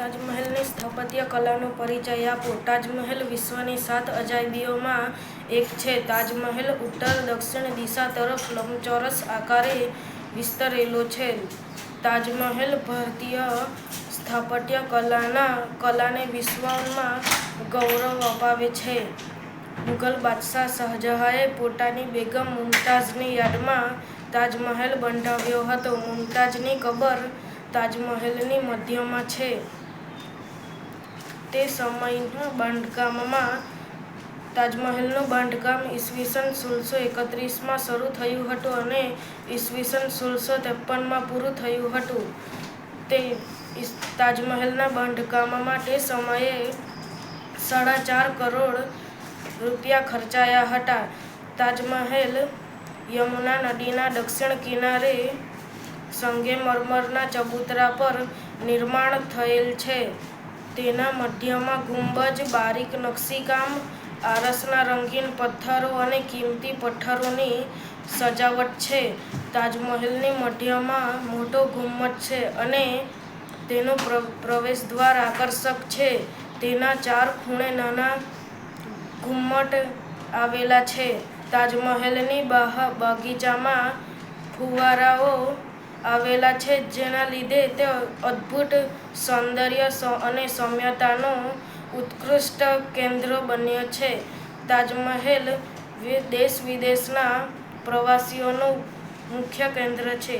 તાજમહેલની સ્થાપત્ય કલાનો પરિચય આપો. તાજમહેલ વિશ્વની સાત અજાયબીઓમાં એક છે. તાજમહેલ ઉત્તર, દક્ષિણ દિશા તરફ લંબચોરસ આકારે વિસ્તરેલો છે. તાજમહેલ ભારતીય સ્થાપત્ય કલાના, કલાને વિશ્વમાં ગૌરવ અપાવે છે. મુઘલ બાદશાહ શાહજહાંએ પોતાની બેગમ મુમતાઝની યાદમાં તાજમહેલ બંધાવ્યો હતો. મુમતાઝની કબર તાજમહેલની મધ્યમાં છે. તે સમયના બાંધકામમાં તાજમહેલનું બાંધકામ ઈસવીસન સોળસો એકત્રીસમાં શરૂ થયું હતું અને ઈસવીસન સોળસો ત્રેપનમાં પૂરું થયું હતું. તે તાજમહેલના બાંધકામમાં તે સમયે સાડા ચાર કરોડ રૂપિયા ખર્ચાયા હતા. તાજમહેલ યમુના નદીના દક્ષિણ કિનારે સંગેમરમરના ચબૂતરા પર નિર્માણ થયેલ છે. તેના મધ્યમાં ગુંબજ, બારીક નકશીકામ આરસના રંગીન પથ્થરો અને કિંમતી પથ્થરોની સજાવટ છે. તાજમહેલની મધ્યમાં મોટો ગુમ્મદ છે અને તેનો પ્રવેશ પ્રવેશદ્વાર આકર્ષક છે. તેના ચાર ખૂણે નાના ઘુમ્મટ આવેલા છે. તાજમહેલની બગીચામાં ફુવારાઓ આવેલા છે, જેના લીધે તે અદ્ભુત સૌંદર્ય અને સૌમ્યતાનું ઉત્કૃષ્ટ કેન્દ્ર બન્યો છે. તાજમહેલ દેશ વિદેશના પ્રવાસીઓનું મુખ્ય કેન્દ્ર છે.